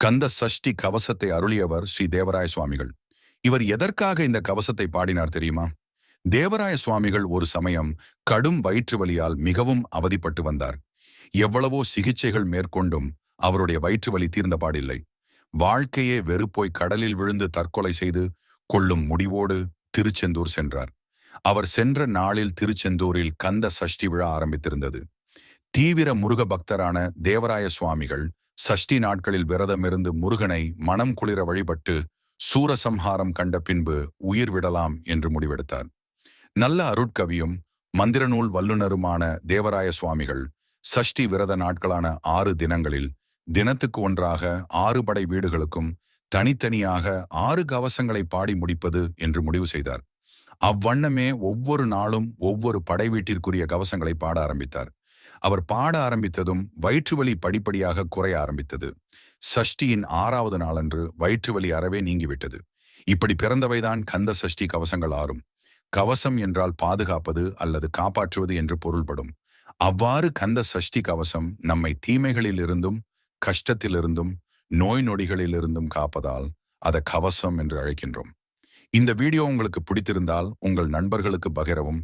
கந்த சஷ்டி கவசத்தை அருளியவர் ஸ்ரீ தேவராய சுவாமிகள். இவர் எதற்காக இந்த கவசத்தை பாடினார் தெரியுமா? தேவராய சுவாமிகள் ஒரு சமயம் கடும் வயிற்று வலியால் மிகவும் அவதிப்பட்டு வந்தார். எவ்வளவோ சிகிச்சைகள் மேற்கொண்டும் அவருடைய வயிற்று வலி தீர்ந்த பாடில்லை. வாழ்க்கையே வெறுப்போய் கடலில் விழுந்து தற்கொலை செய்து கொள்ளும் முடிவோடு திருச்செந்தூர் சென்றார். அவர் சென்ற நாளில் திருச்செந்தூரில் கந்த சஷ்டி விழா ஆரம்பித்திருந்தது. தீவிர முருக பக்தரான தேவராய சுவாமிகள் சஷ்டி நாட்களில் விரதமிருந்து முருகனை மனம் குளிர வழிபட்டு சூரசம்ஹாரம் கண்ட பின்பு உயிர் விடலாம் என்று முடிவெடுத்தார். நல்ல அருட்கவியும் மந்திரநூல் வல்லுநருமான தேவராய சுவாமிகள் சஷ்டி விரத நாட்களான ஆறு தினங்களில் தினத்துக்கு ஒன்றாக ஆறு படை வீடுகளுக்கும் தனித்தனியாக ஆறு கவசங்களை பாடி முடிப்பது என்று முடிவு செய்தார். அவ்வண்ணமே ஒவ்வொரு நாளும் ஒவ்வொரு படை வீட்டிற்குரிய கவசங்களை பாட ஆரம்பித்தார். அவர் பாட ஆரம்பித்ததும் வயிற்று வலி படிப்படியாக குறைய ஆரம்பித்தது. சஷ்டியின் ஆறாவது நாளன்று வயிற்று வலி அறவே நீங்கிவிட்டது. இப்படி பிறந்தவைதான் கந்த சஷ்டி கவசங்கள் ஆறும். கவசம் என்றால் பாதுகாப்பது அல்லது காப்பாற்றுவது என்று பொருள்படும். அவ்வாறு கந்த சஷ்டி கவசம் நம்மை தீமைகளிலிருந்தும் கஷ்டத்திலிருந்தும் நோய் நொடிகளிலிருந்தும் காப்பதால் அதை கவசம் என்று அழைக்கின்றோம். இந்த வீடியோ உங்களுக்கு பிடித்திருந்தால் உங்கள் நண்பர்களுக்கு பகிரவும்